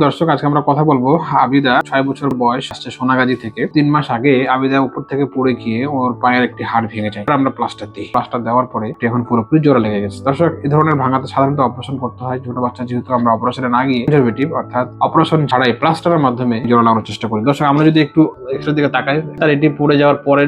দর্শক, আজকে আমরা কথা বলব আবিদা, ছয় বছর বয়স, আসছে সোনাগাজী থেকে। তিন মাস আগে আবিদা উপর থেকে পড়ে গিয়ে ওর পায়ের একটি হাড় ভেঙে যায়। আমরা প্লাস্টার দিই। প্লাস্টার দেওয়ার পরে এখন পুরোপুরি জোড়া লেগে গেছে। দর্শক এই ধরনের ভাঙাতে সাধারণত অপারেশন করতে হয়। ছোট বাচ্চা যেহেতু আমরা অপারেশনে না গিয়ে কনজারভেটিভ অর্থাৎ অপারেশন ছাড়াই প্লাস্টারের মাধ্যমে জোড়া লাগানোর চেষ্টা করি। দর্শক, আমরা যদি একটু এক্সট্রা দিকে তাকাই, তার এটি পড়ে যাওয়ার পরে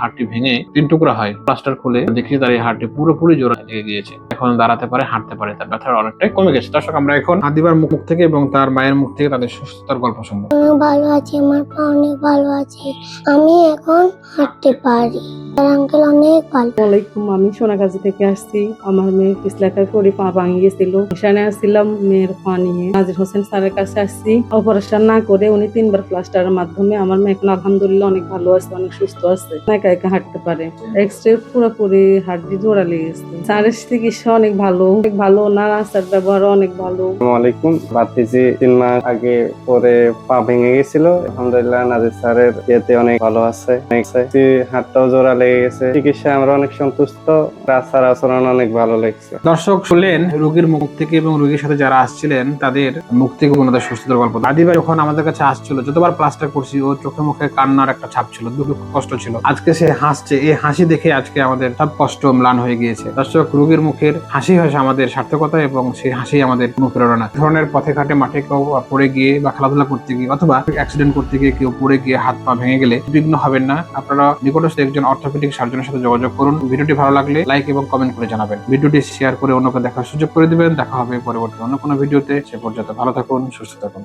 হাড়টি ভেঙে তিন টুকরা হয়। প্লাস্টার খুলে দেখি তার এই হাড়টি পুরোপুরি জোড়া লেগে গিয়েছে। এখন দাঁড়াতে পারে, হাঁটতে পারে, তার ব্যথা অনেকটাই কমে গেছে। দর্শক, আমরা এখন হাদিবার মুখ থেকে এবং তার মায়ের মুখ থেকে তাদের সুস্থতার গল্প শুনব। ভালো আছি আমার পা অনেক ভালো আছে। আমি এখন হাঁটতে পারি। আঙ্কেল অনেক ভালো। আমি সোনাগাজী থেকে আসছি। আমার মেয়ে পরে পা ভাঙে গেছিল। এখানে আসছিলাম মেয়ের পা নিয়ে। নাজির হোসেন স্যারের কাছে আসছি। অপারেশন না করে উনি তিনবার প্লাস্টারের মাধ্যমে আমার মেয়ে এখন আলহামদুলিল্লাহ অনেক ভালো আছে অনেক সুস্থ আছে। একা একা হাঁটতে পারে। এক্স রে পুরোপুরি হাড্ডি জোড়া লেগেছে স্যারের চিকিৎসা অনেক ভালো। অনেক ভালো ওনার আচার ব্যবহার অনেক ভালো। আসসালামু আলাইকুম। তিন মাস আগে পরে পা ভেঙে গেছিল। আলহামদুলিল্লাহ নাজির স্যারের ইয়েতে অনেক ভালো আছে হাতটাও জোড়া লেগে গেছে। চিকিৎসা আমরা অনেক সন্তুষ্ট। আচার আচরণ অনেক ভালো লেগেছে। দর্শক, শুনলেন, রোগীর মুখ থেকে এবং রোগীর সাথে যারা আসছিলেন, তাদের মুখ থেকে ওনাদের সুস্থতার গল্প। আদিবা যখন আমাদের কাছে আসছিল, যতবার প্লাস্টার করছি, ও চোখে মুখে কান্নার একটা ছাপ ছিল, দুঃখ কষ্ট ছিল। আজকে সে হাসছে। এই হাসি দেখে আজকে আমাদের সব কষ্ট ম্লান হয়ে গিয়েছে। দর্শক, রোগীর মুখের হাসি হাসি আমাদের সার্থকতা এবং সেই হাসি আমাদের অনুপ্রেরণা। ধরনের পথে ঘাটে মাঠে কেউ পড়ে গিয়ে বা খেলাধুলা করতে গিয়ে অথবা অ্যাক্সিডেন্ট করতে গিয়ে কেউ পড়ে গিয়ে হাত পা ভেঙে গেলে বিঘ্ন হবেন না। আপনারা নিকটস্থ একজন অর্থোপেডিক সার্জনের সাথে যোগাযোগ করুন। ভিডিওটি ভালো লাগলে লাইক এবং কমেন্ট করে জানাবেন। ভিডিওটি শেয়ার করে অন্যকে দেখার সুযোগ করে দিবেন। দেখা হবে পরবর্তী অন্য কোনো ভিডিওতে। সে পর্যন্ত ভালো থাকুন, সুস্থ থাকুন।